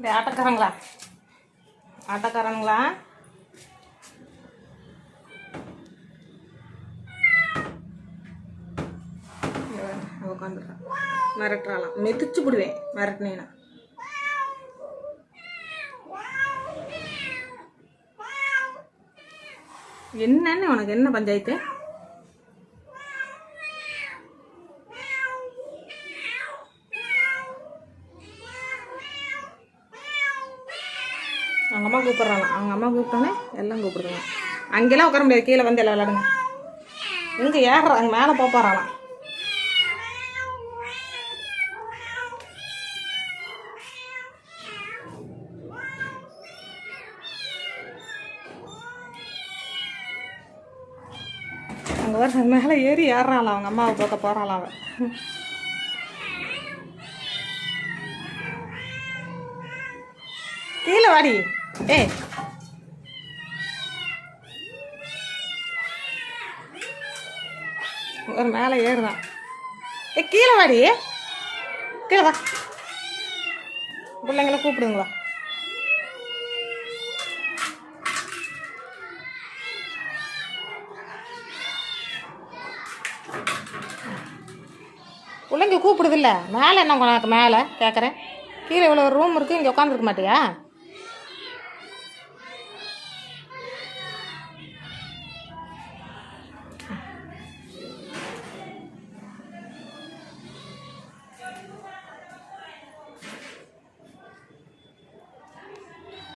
இந்த ஆட்டோக்காரங்களா? ஆட்டக்காரங்களா? உட்காந்துருக்கான் மிரட்டுறாளாம் மெதிச்சு விடுவேன் மிரட்டினேனா என்னன்னு உனக்கு என்ன பஞ்சாயத்து? அவங்க அம்மா கூப்பிட்றாங்க. அவங்க அம்மா கூப்பிட்டோன்னே எல்லாம் கூப்பிடுதுங்க அங்கெல்லாம் உட்கார முடியாது. கீழே வந்து எல்லாம் விளாடுங்க இங்கே ஏறுறாங்க மேலே போப்பாராலாம் அங்கே வர மேலே ஏறி ஏறுறாளாம் அவங்க அம்மாவை போக்க போகிறாளா அவன் கீழே வாடி. ஏய் ஒரு மேலே ஏறுதான். ஏ கீழே வாடி. கீழே வா. பிள்ளைங்கள கூப்பிடுங்களா. பிள்ளைங்க கூப்பிடுதில்ல. மேலே என்ன உனக்கு மேலே? கேட்குறேன் கீழே இவ்வளோ ரூம் இருக்குது இங்கே உட்காந்துருக்க மாட்டியா?